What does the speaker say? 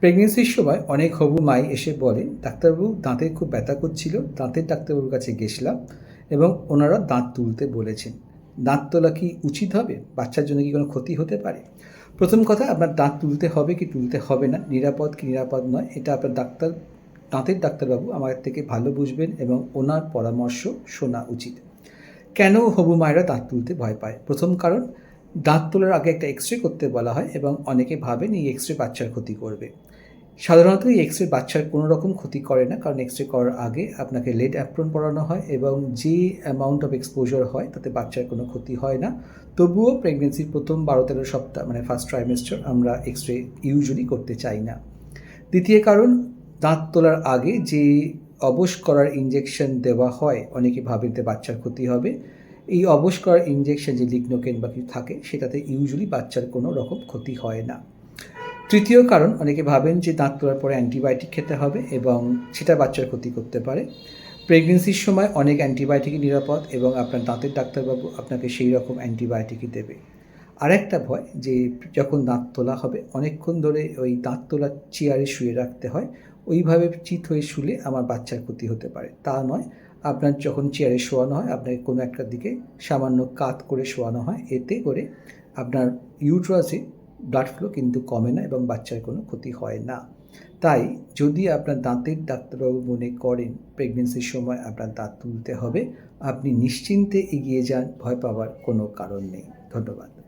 প্রেগনেন্সির সময় অনেক হবু মাই এসে বলেন ডাক্তারবাবু, দাঁতে খুব ব্যথা করছিল, দাঁতের ডাক্তারবাবুর কাছে গেছিলাম এবং ওনারা দাঁত তুলতে বলেছেন। দাঁত তোলা কি উচিত হবে? বাচ্চার জন্য কি কোনো ক্ষতি হতে পারে? প্রথম কথা, আপনার দাঁত তুলতে হবে কি তুলতে হবে না, নিরাপদ কি নিরাপদ নয়, এটা আপনার ডাক্তার, দাঁতের ডাক্তারবাবু আমার থেকে ভালো বুঝবেন এবং ওনার পরামর্শ শোনা উচিত। কেন হবু মায়েরা দাঁত তুলতে ভয় পায়? প্রথম কারণ দাঁত তোলার আগে একটা এক্স রে করতে বলা হয় এবং অনেকে ভাবেন এই এক্স রে বাচ্চার ক্ষতি করবে। সাধারণত এই এক্স রে বাচ্চার কোনো রকম ক্ষতি করে না, কারণ এক্স রে করার আগে আপনাকে লেড অ্যাপ্রন পড়ানো হয় এবং যে অ্যামাউন্ট অফ এক্সপোজার হয় তাতে বাচ্চার কোনো ক্ষতি হয় না। তবুও প্রেগনেন্সির প্রথম বারো তেরো সপ্তাহ মানে ফার্স্ট ট্রাইমেস্টার আমরা এক্স রে ইউজুয়ালি করতে চাই না। দ্বিতীয় কারণ, দাঁত তোলার আগে যে অবশ করার ইঞ্জেকশন দেওয়া হয়, অনেকে ভাবেন বাচ্চার ক্ষতি হবে। এই অবশ করার ইঞ্জেকশন যে লিগনোকেন বা কিছু থাকে, সেটাতে ইউজুয়ালি বাচ্চার কোনো রকম ক্ষতি হয় না। তৃতীয় কারণ, অনেকে ভাবেন যে দাঁত তোলার পরে অ্যান্টিবায়োটিক খেতে হবে এবং সেটা বাচ্চার ক্ষতি করতে পারে। প্রেগনেন্সির সময় অনেক অ্যান্টিবায়োটিকই নিরাপদ এবং আপনার দাঁতের ডাক্তারবাবু আপনাকে সেই রকম অ্যান্টিবায়োটিকই দেবে। আরেকটা ভয়, যে যখন দাঁত তোলা হবে, অনেকক্ষণ ধরে ওই দাঁত তোলার চেয়ারে শুয়ে রাখতে হয়। ওইভাবে চিত হয়ে শুলে আমার বাচ্চার ক্ষতি হতে পারে। তা নয় আপনার যখন চেয়ারে শোয়ানো হয়, আপনাকে কোনো একটা দিকে সামান্য কাত করে শোয়ানো হয়, এতে করে আপনার ইউট্রাসে ব্লাড ফ্লো কিন্তু কমে না এবং বাচ্চার কোনো ক্ষতি হয় না। তাই যদি আপনার দাঁতের ডাক্তারবাবু মনে করেন প্রেগনেন্সির সময় আপনার দাঁত তুলতে হবে, আপনি নিশ্চিন্তে এগিয়ে যান, ভয় পাওয়ার কোনো কারণ নেই। ধন্যবাদ।